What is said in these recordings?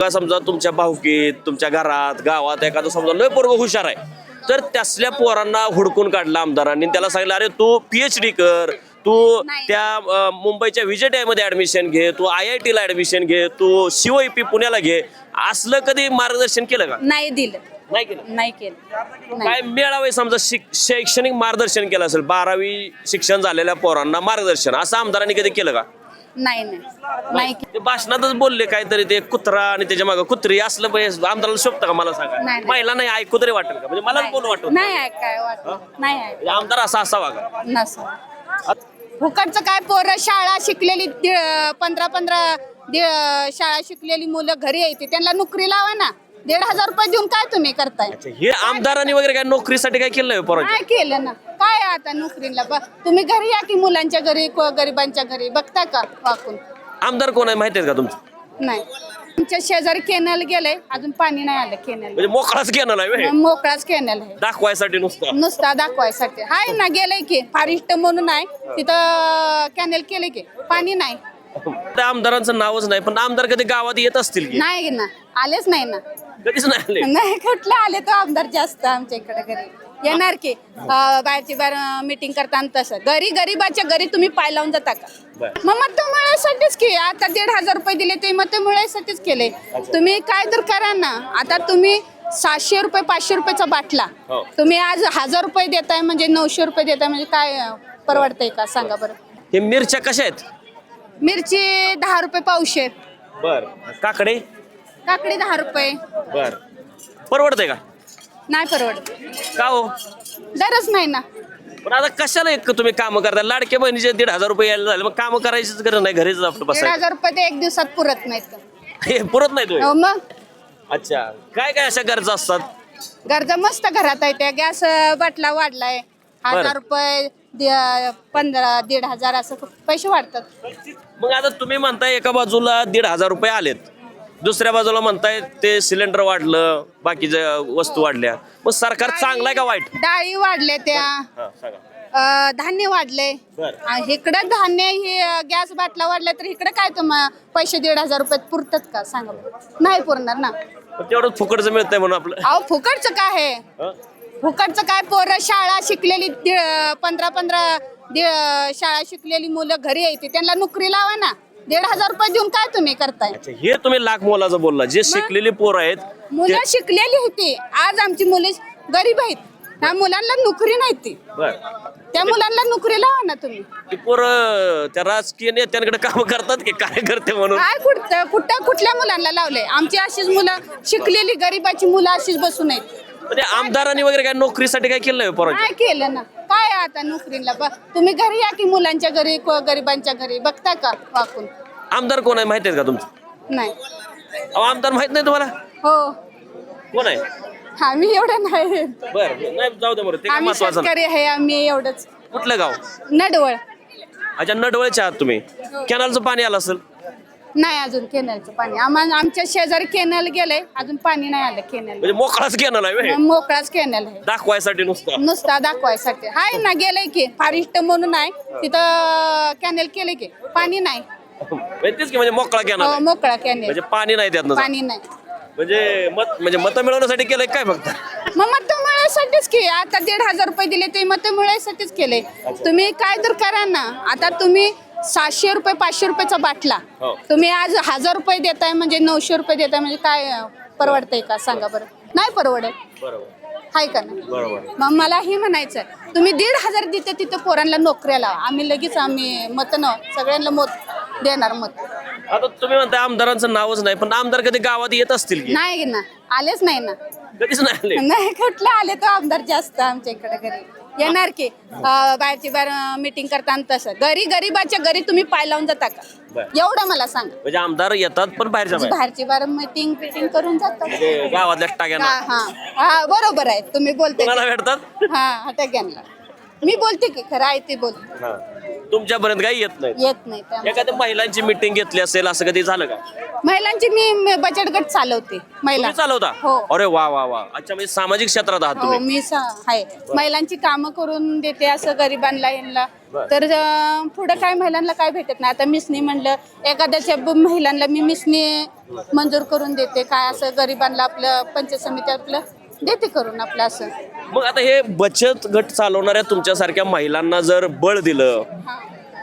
का समजा तुमच्या भावकीत तुमच्या घरात गावात एखादं समजा लय पोरग हुशार आहे तर त्यासल्या पोरांना हुडकून काढलं आमदारांनी. त्याला सांगितलं अरे तू पीएचडी कर तू. त्या अं, मुंबईच्या विजेटमध्ये ऍडमिशन घे तू आय आय टीला ऍडमिशन घे तू शिवपी पुण्याला घे. असलं कधी मार्गदर्शन केलं का? नाही दिलं. नाही केलं? नाही केलं. नाही. काय मेळावे समजा शिक- शैक्षणिक मार्गदर्शन केलं असेल बारावी शिक्षण झालेल्या पोरांना मार्गदर्शन असं आमदारांनी कधी केलं का? नाही नाही. नाही केलं. ते भाषणातच बोलले काहीतरी ते कुत्रा आणि त्याच्यामागे कुत्री असलं पाहिजे आमदाराला शोभतं का मला सांगा? नाही. महिला नाही ऐकू तरी वाटेल का? म्हणजे मलाच बोलू वाटत नाही आहे काय वाटत. नाही आहे म्हणजे आमदार असा असावा का? नसं. फुकटचं काय पोरं शाळा शिकलेली दि- पंधरा पंधरा दि- शाळा शिकलेली मुलं घरी येते. त्यांना नोकरी लावा ना. दीड हजार रुपये देऊन काय तुम्ही करताय? अच्छा, हे आमदारांनी वगैरे काय नोकरीसाठी काय केलंय पोरांच्या काय केलं ना. काय आता नोकरीला? ब- तुम्ही घरी या की मुलांच्या घरी को- गरिबांच्या घरी? बघता का वाकून? आमदार कोण आहे माहिती आहे का तुमचं? नाही. आमच्या शेजारी केनल गेलंय. अजून पाणी नाही आलं केनल म्हणजे मोकळाच घेणार आहे व्हय. मोकळाच केनल आहे. दाखवायसाठी नुसतं. नुसता दाखवायसाठी. हाय ना गेलंय की. फारिस्ट म्हणून आहे. तिथं कॅनेल केले की. पाणी नाही. त्या आमदारांचं नावच नाही पण आमदार कधी गावात येत असतील की? नाही ना. आलेच नाही ना. कधीच नाही आले? नाही कुठले आले तो आमदार जास्त आमच्या इकडे घरी. येणार की अं, बाहेरची बाहेर मीटिंग करताना तसं. घरी गरीबाच्या घरी तुम्ही पाय लावून जाता का? बरं. मग मत मिळायसाठीच की आता दीड हजार रुपये दिले ते मत मिळायसाठीच केले. तुम्ही काय तर करा ना. आता तुम्ही सातशे रुपये पाचशे रुपयाचा बाटला. हो. तुम्ही आज हजार रुपये देताय म्हणजे नऊशे रुपये देताय म्हणजे काय अं, परवडतंय का? सांगा बरं. हे मिरच्या कशा आहेत? मिरची दहा रुपये पावशे. बर. काकडे? काकडी दहा रुपये. बर. परवडतंय का? नाही परवडत का हो? दरच नाही ना. पण आता कशाला एक तुम्ही काम करता? लाडक्या बहिणीचे दीड हजार रुपये यायला झाले. मग काम करायचीच गरज नाही घरीच आपलं दीड बसायचं. हजार रुपये ते एक दिवसात पुरत नाहीत. हे पुरत नाही तुम्ही? हो मग. अच्छा. काय काय अशा गरजा असतात? गरजा मस्त घरात आहे त्या गॅस बाटला वाढलाय. हजार. रुपये दि- पंधरा दीड हजार असं पैसे वाढतात. मग आता तुम्ही म्हणताय एका बाजूला दीड हजार रुपये आलेत. दुसऱ्या बाजूला म्हणताय ते सिलेंडर वाढलं बाकीच्या वस्तू वाढल्या. मग सरकार चांगलं आहे का वाईट? डाळी वाढले त्या. हा, सांगा. अं, धान्य वाढले. बरं. आणि इकडं धान्य हे गॅस बाटला वाढला तर इकडे काय तुम्हाला पैसे दीड हजार रुपयात पुरतात का? सांगा बरं. नाही पुरणार ना. पण तेवढं फुकटचं मिळतंय म्हणून आपलं. अहो फुकटचं काय आहे? हं? फुकटचं काय? पोरं शाळा शिकलेली पंधरा पंधरा शाळा शिकलेली मुलं घरी येते. त्यांना नोकरी लावा ना. दीड हजार रुपये देऊन काय तुम्ही करताय? अच्छा, हे तुम्ही लाख मोलाचं बोलला. जे शिकलेली पोरं आहेत मुलं शिकलेली होती. आज आमची मुले गरीब आहेत. त्या मुलांना नोकरी नाही ती. बर. त्या मुलांना नोकरी लावा ना तुम्ही. ती पोरं त्या राजकीय नेत्यांकडे काम करतात की काय करते म्हणून? काय कुठं कुठं कुठल्या मुलांना लावलंय? आमची अशीच मुलं शिकलेली गरीबाची मुलं अशीच बसून आहेत. म्हणजे आमदारांनी वगैरे काय नोकरीसाठी काय केलंय पोरांच्या काय केलं ना. काय आता नोकरीला? ब- तुम्ही घरी या की मुलांच्या घरी को- गरिबांच्या घरी? बघता का वाकून? आमदार कोण आहे माहिती आहे का तुमचं? नाही. अहो, आमदार माहीत नाही तुम्हाला? हो. कोण आहे? आम्ही एवढं नाही. बर नाही जाऊ दे बरं. ते काय आम्ही महत्वाचं नाही. शेतकरी आहे आम्ही एवढंच. कुठलं गाव? नडवळ. अच्छा नडवळचे आहात तुम्ही. कॅनलचं पाणी आलं असेल. नाही अजून केनलचं पाणी. आम्हाला आमच्या शेजारी केनल गेलंय अजून पाणी नाही आलं केनल म्हणजे मोकळाच कॅनल आहे व्हय. मोकळाच केनल आहे. दाखवायसाठी नुसतं. नुसता दाखवायसाठी. हाय ना गेलंय की फारिस्ट म्हणून आहे. तिथं कॅनेल केले की पाणी नाही. म्हणजे तेच की म्हणजे मोकळा कॅनल हो, मोकळा कॅनेल म्हणजे पाणी नाही त्यात पाणी नाही. म्हणजे मत म्हणजे मत मिळवण्यासाठी केलंय काय फक्त? मग मत मिळायसाठीच की आता दीड हजार रुपये दिले ते मत मिळायसाठीच केले. तुम्ही काय तर करा ना. आता तुम्ही सातशे रुपये पाचशे रुपयाचा बाटला. हो. तुम्ही आज हजार रुपये देताय म्हणजे नऊशे रुपये देताय म्हणजे काय अं, परवडतंय का? सांगा बरं. नाही परवडत. बरोबर. हाय का नाही? बरोबर. मग मला हे म्हणायचं तुम्ही दीड हजार देते तिथं पोरांना नोकऱ्या लावा. आम्ही लगेच आम्ही मत न सगळ्यांना मत देणार मत. आता तुम्ही म्हणताय आमदारांचं नावच नाही पण आमदार कधी गावात येत असतील की? नाही ना आलेच नाही ना. कधीच नाही आले? नाही कुठले आले तो आमदार जास्त आमच्या इकडे घरी. येणार की? अं, बाहेरची बाहेर मीटिंग करताना तसं. घरी गरीबाच्या घरी तुम्ही पाय लावून जाता का? बरं. एवढं मला सांग. म्हणजे आमदार येतात पण बाहेरच्या बाहेर. बाहेरची बाहेर मीटिंग फिटिंग करून जातात. म्हणजे गावातल्या टाक्यांना हा हा. हा बरोबर आहे. तुम्ही बोलते कोणाला भेटतात? हा हटक्यांना मी बोलते की खरं आहे ते बोलते हा. तुमच्यापर्यंत काही येत नाही? येत नाही त्यामुळे. एखाद्या महिलांची मिटिंग घेतली असेल असं कधी झालं का? महिलांची मी मी बचत गट चालवते महिला. तुम्ही चालवता? हो. अरे वा वा वा. अच्छा म्हणजे सामाजिक क्षेत्रात आहात हो तुम्ही मी सा- आहे महिलांची कामं करून देते असं गरिबांना यांना. बरं. तर अं, पुढं काय महिलांना काय भेटत नाही? आता मिसनी म्हणलं एखाद्याच्या ब- महिलांना मी मिसनी मंजूर करून देते. काय असं गरिबांना आपलं पंचायत समिती आपलं देते करून आपलं असं. मग आता हे बचत गट चालवणाऱ्या तुमच्यासारख्या महिलांना जर बळ दिलं.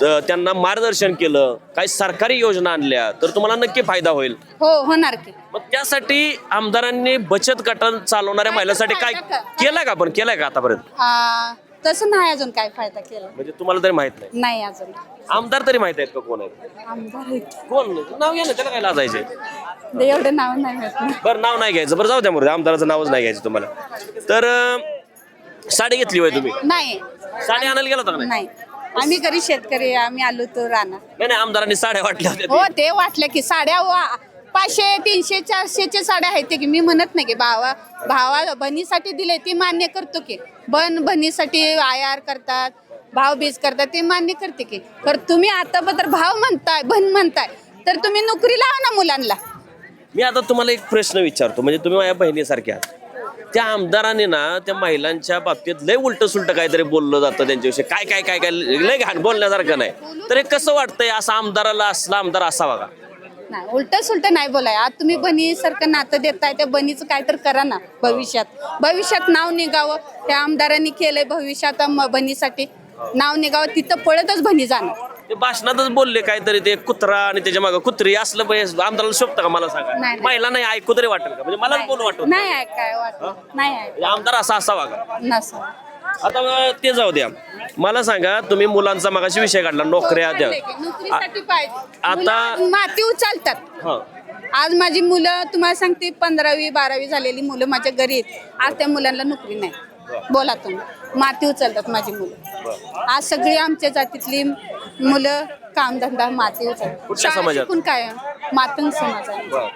तर त्यांना मार्गदर्शन केलं काही सरकारी योजना आणल्या तर तुम्हाला नक्की फायदा होईल. हो होणार की. मग त्यासाठी आमदारांनी बचत गट चालवणाऱ्या महिलांसाठी काय केलं का पण? केलंय का आतापर्यंत? आ, तसं नाही अजून काय फायदा केला. म्हणजे तुम्हाला तरी माहीत नाही. नाही अजून. आमदार तरी माहीत आहेत का कोण आहेत? आमदार आहेत. कोण? नाव घ्या ना त्याला काय लाजायचे ते एवढं नाव नाही. बरं नाव नाही घ्यायचं. बरं जाऊ द्या आमदाराचं नावच नाही घ्यायचं तुम्हाला. तर अं, साडी घेतली होय तुम्ही? नाही. साडी आणायला गेला होता का नाही? नाही. आम्ही घरी शेतकरी आम्ही आलो तो राहणार नाही नाही आमदारांनी साड्या वाटल्या होत्या हो ते वाटलं की साड्या वा- पाचशे तीनशे चारशेचे साड्या आहेत ते की मी म्हणत नाही की भावा भावा बहिणीसाठी दिले ते मान्य करतो की. बन बहिणीसाठी आयार करतात भाव बीज करतात ते मान्य करते की. तर तुम्ही आता तर भाव म्हणताय बन म्हणताय. तर तुम्ही नोकरी लावा ना मुलांना. मी आता तुम्हाला एक प्रश्न विचारतो म्हणजे तुम्ही माझ्या बहिणीसारख्या आहात. त्या आमदाराने ना त्या महिलांच्या बाबतीत लय उलट सुलट काहीतरी बोललं जातं त्यांच्याविषयी. काय काय काय काय लय घाण बोलण्यासारखं नाही. तर हे कसं वाटतंय असं आमदाराला असला आमदार असावा का? नाही उलट सुलट नाही बोलाय. आज तुम्ही बहिणीसारखं नातं देताय त्या बनीचं काय तर करा ना भविष्यात. भविष्यात नाव निघावं. त्या आमदारांनी केलंय भविष्यात म- बहिणीसाठी. नाव निघावं तिथं पळतच बनी जाणार. ते भाषणातच बोलले काहीतरी ते कुत्रा आणि त्याच्यामागे कुत्री असलं पाहिजे आमदाराला शोभतं का मला सांगा? नाही. महिला नाही ऐकू तरी वाटेल का? म्हणजे मला बोल वाटत नाही आहे काय वाटत नाही आहे म्हणजे आमदार असा असावा का? नसं आता ते जाऊ द्या. मला सांगा तुम्ही मुलांचा मगाशी विषय काढला नोकऱ्या द्या. नोकरीसाठी पाहिजे. आता- मुलं माती उचलतात. हा. आज माझी मुलं तुम्हाला सांगते पंधरावी बारावी झालेली मुलं माझ्या घरी आहेत. आज त्या मुलांना नोकरी नाही. बोला तुम्ही. माती उचलतात माझी मुलं. आज सगळी आमच्या जातीतली मुलं कामधंदा माती समाजात? शिकून काय? मातंग समाज आहे. बर.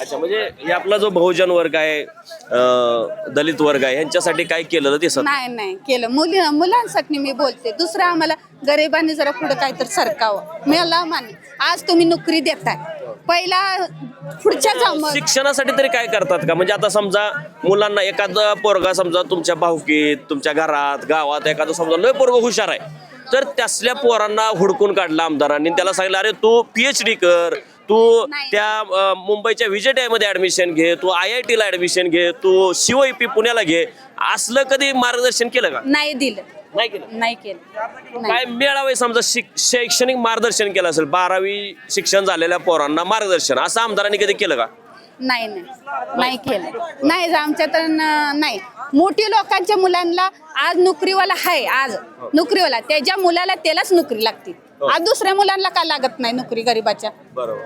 अच्छा म्हणजे हे आपला जो बहुजन वर्ग आहे अं, दलित वर्ग आहे यांच्यासाठी काय केलेलं दिसत नाही नाही केलं. मुली मुलांसाठी मी बोलते. दुसरं आम्हाला गरिबांनी जरा पुढे काहीतरी सरकावं. मला मान्य. आज तुम्ही नोकरी देताय. पहिला पुढच्या जाऊ शिक्षणासाठी तरी काय करतात का? म्हणजे आता समजा मुलांना एखादा पोरगा समजा तुमच्या भाऊकीत तुमच्या घरात गावात एखादं समजा लय पोरग हुशार आहे. तर त्यासल्या पोरांना हुडकून काढला आमदारांनी. त्याला सांगितलं अरे तू पीएच कर. तू. त्या मुंबईच्या विजेटमध्ये ऍडमिशन घे. तू आय आय टीला ऍडमिशन घे. तू सीओईपी पुण्याला घे. असलं कधी मार्गदर्शन केलं का? नाही दिलं. नाही केलं? नाही केलं. काय मेळावे समजा शिक- शैक्षणिक मार्गदर्शन केलं असेल बारावी शिक्षण झालेल्या पोरांना मार्गदर्शन असं आमदारांनी कधी केलं का? नाही नाही. केलं. नाही आमच्या तर नाही. मोठी लोकांच्या मुलांना आज नोकरीवाला आहे आज नोकरीवाला त्याच्या मुलाला त्यालाच नोकरी लागते. आज दुसऱ्या मुलांना का लागत नाही नोकरी गरीबाच्या?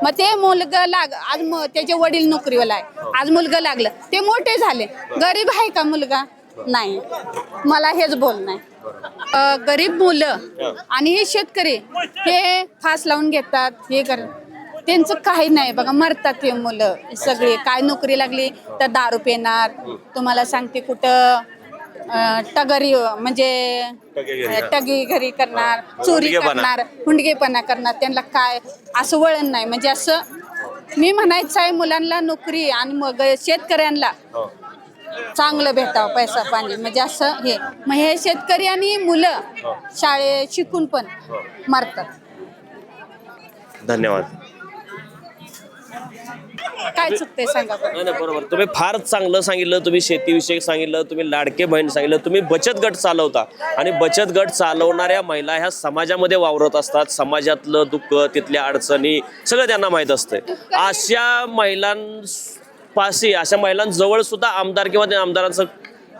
मग ते मुलगा लाग आज त्याचे वडील नोकरीवाला आहे. आज मुलगा लागलं ते मोठे झाले. गरीब आहे का मुलगा? नाही. मला हेच बोलणं आहे. गरीब मुलं आणि हे शेतकरी हे फास लावून घेतात हे कर त्यांचं काही नाही बघा मरतात हे मुलं सगळे. काय नोकरी लागली तर दारू पिणार. तुम्हाला सांगते कुठं अ, टगरी म्हणजे टगेगिरी. टगी घरी करणार चोरी हुंडगेपणा. करणार हुंडगेपणा करणार. त्यांना काय असं वळण नाही. म्हणजे असं मी म्हणायचं आहे मुलांना नोकरी आणि मग शेतकऱ्यांना चांगलं भेटावं पैसा पाणी. म्हणजे असं हे. मग हे शेतकरी आणि मुलं शाळेत शिकून पण मरतात. धन्यवाद. काय चुकते सांगा बरं. नाही नाही बरोबर. तुम्ही फार चांगलं सांगितलं तुम्ही शेतीविषयी सांगितलं तुम्ही लाडके बहीण सांगितलं तुम्ही बचत गट चालवता. आणि बचत गट चालवणाऱ्या महिला ह्या समाजामध्ये वावरत असतात. समाजातलं दुःख तिथल्या अडचणी सगळं त्यांना माहीत असतंय. अशा महिलांपाशी अशा महिलांजवळ सुद्धा आमदार किंवा त्या आमदारांचं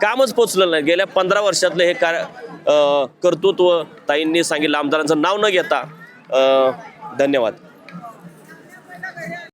कामच पोचलेलं नाही. गेल्या पंधरा वर्षातलं हे कार्य अं, कर्तृत्व ताईंनी सांगितलं आमदारांचं नाव न घेता अं, धन्यवाद.